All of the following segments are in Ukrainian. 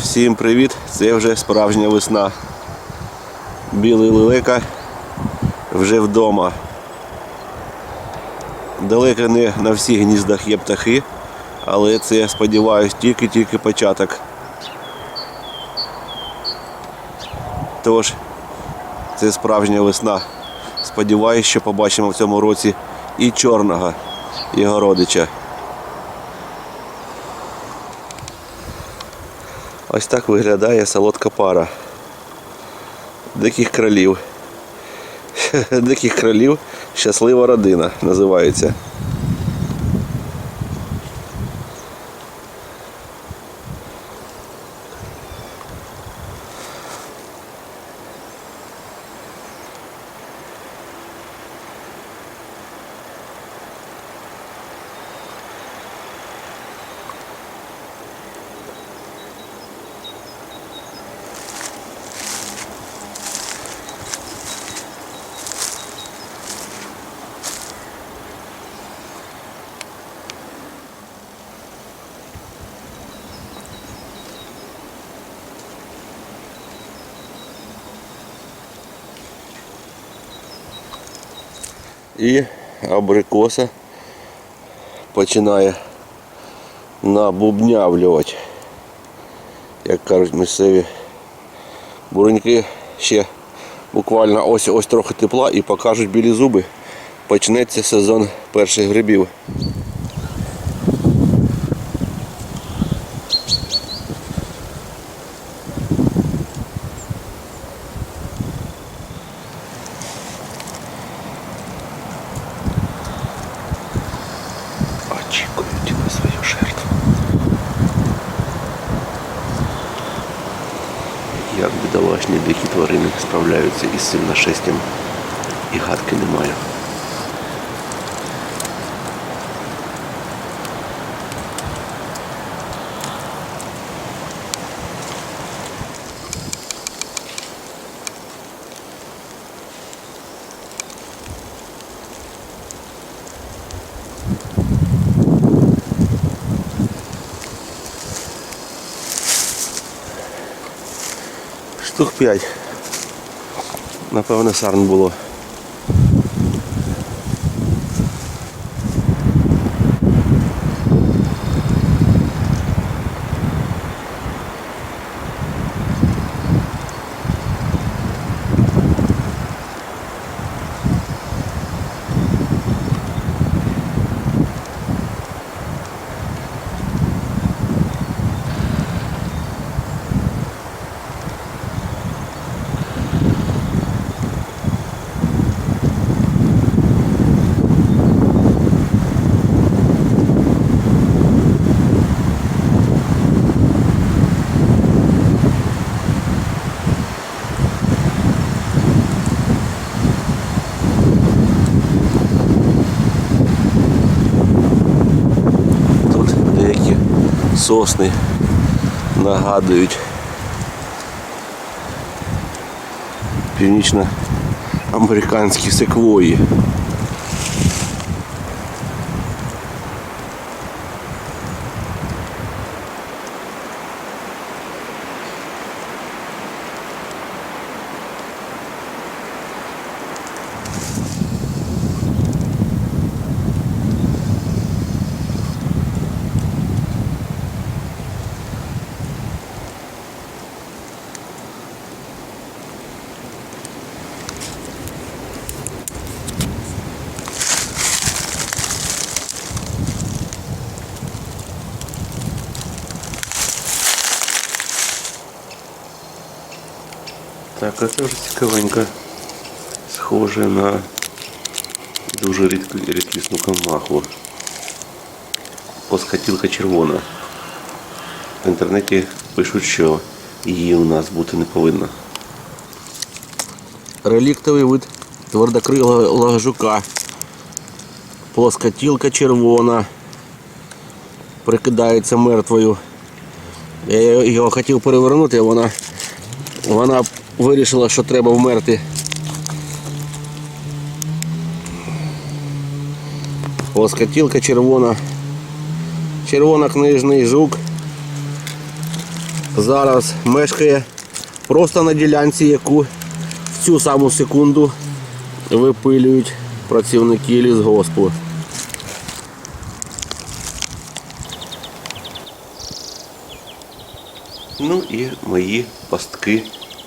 Всім привіт! Це вже справжня весна. Білий лелека вже вдома. Далеко не на всіх гніздах є птахи, але це, сподіваюсь, тільки-тільки початок. Тож, це справжня весна. Сподіваюсь, що побачимо в цьому році і чорного, його родича. Ось так виглядає солодка пара. Диких кролів. Диких кролів щаслива родина називається. І абрикоса починає набубнявлювати. Як кажуть місцеві буреньки ще буквально ось ось трохи тепла і покажуть білі зуби. Почнеться сезон перших грибів. Очікують на свою жертву. Як бідолашні дикі тварини справляються із цим нашестям і гадки немає. Штук 5. Напевно, сарн було. Тут деякі сосни нагадують північноамериканські секвої. Так, а це вже. Схоже на дуже рідку, рідкісну камаху. Поскатілка червона. В інтернеті пишуть, що її у нас бути не повинно. Реліктовий вид твердокрилого жука. Плоскотілка червона. Прикидається мертвою. Я його хотів перевернути, вона, вона вирішила, що треба вмерти. Плоскотілка червона. Червонокнижний жук. зараз мешкає просто на ділянці, яку в цю саму секунду випилюють працівники лісгоспу. Ну і мої пастки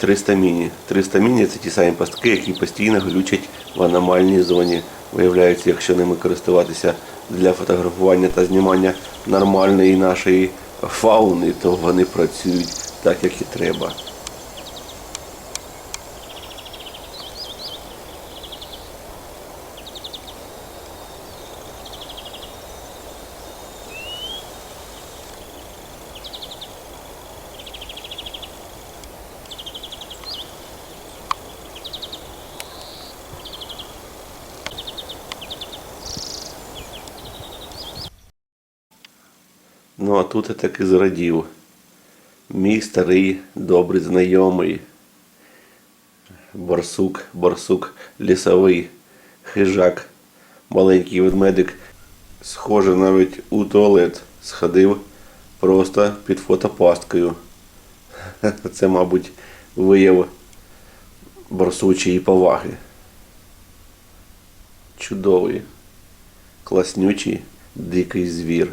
300 міні. 300 міні це ті самі пастки, які постійно глючать в аномальній зоні. Виявляється, якщо ними користуватися для фотографування та знімання нормальної нашої фауни, то вони працюють так, як і треба. Ну а тут я таки зрадів. Мій старий добрий знайомий. Барсук, барсук лісовий, хижак, маленький ведмедик. Схоже, навіть у туалет сходив просто під фотопасткою. Це, мабуть, вияв барсучої поваги. Чудовий, класнючий, дикий звір.